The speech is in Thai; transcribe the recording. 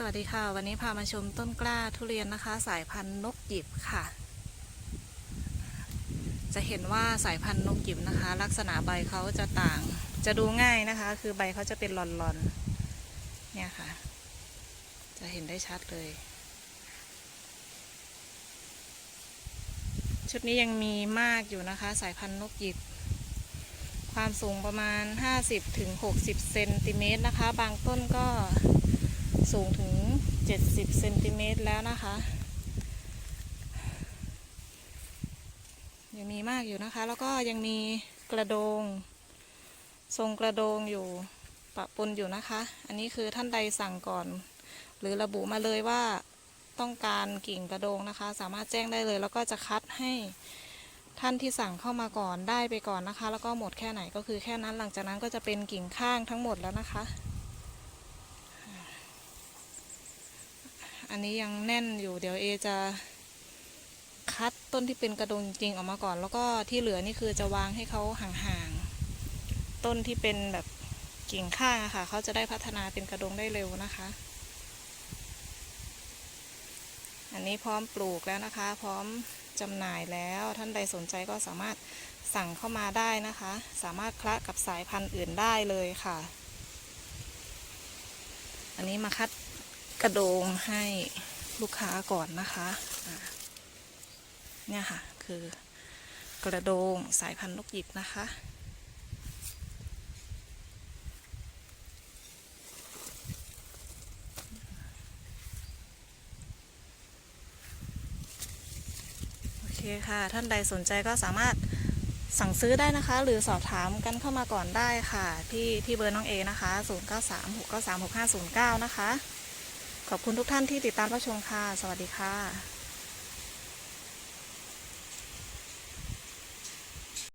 สวัสดีค่ะ วันนี้พามาชมต้นกล้าทุเรียนนะคะ สายพันธุ์นกหยิบค่ะ จะเห็นว่าสายพันธุ์นกหยิบนะคะ ลักษณะใบเขาจะต่าง จะดูง่ายนะคะ คือใบเขาจะเป็นหลอนๆเนี่ยค่ะ จะเห็นได้ชัดเลย ชุดนี้ยังมีมากอยู่นะคะ สายพันธุ์นกหยิบ ความสูงประมาณ 50-60ถึง60เซนติเมตรนะคะ บางต้นก็ สูงถึง 70เซนติเมตรแล้วนะคะยังมีมากอยู่นะคะ แล้วก็ยังมีกระโดง ทรงกระโดงอยู่ปะปนอยู่นะคะ อันนี้คือท่านใดสั่งก่อน หรือระบุมาเลยว่าต้องการกิ่งกระโดงนะคะ สามารถแจ้งได้เลย แล้วก็จะคัดให้ท่านที่สั่งเข้ามาก่อนได้ไปก่อนนะคะ แล้วก็หมดแค่ไหนก็คือแค่นั้นหลังจากนั้นก็จะเป็นกิ่งข้างทั้งหมดแล้วนะคะ อันนี้ยังแน่นอยู่เดี๋ยวเอจะคัดต้นที่เป็นกระดงจริงออกมาก่อน แล้วก็ที่เหลือนี่คือจะวางให้เขาห่างๆ ต้นที่เป็นแบบกิ่งข้างอะค่ะเขาจะได้พัฒนาเป็นกระดงได้เร็วนะคะ อันนี้พร้อมปลูกแล้วนะคะ พร้อมจำหน่ายแล้วท่านใดสนใจก็สามารถสั่งเข้ามาได้นะคะ สามารถคละกับสายพันธุ์อื่นได้เลยค่ะ อันนี้มาคัด กระโดงให้ลูกค้าก่อนนะคะเนี่ยค่ะคือกระโดงสายพันธุ์นกหยิบนะคะ โอเคค่ะท่านใดสนใจก็สามารถสั่งซื้อได้นะคะ หรือสอบถามกันเข้ามาก่อนได้ค่ะ ที่ที่เบอร์น้องเอนะคะ 0936936509 นะคะ ขอบคุณทุกท่านที่ติดตามรับชมค่ะ สวัสดีค่ะ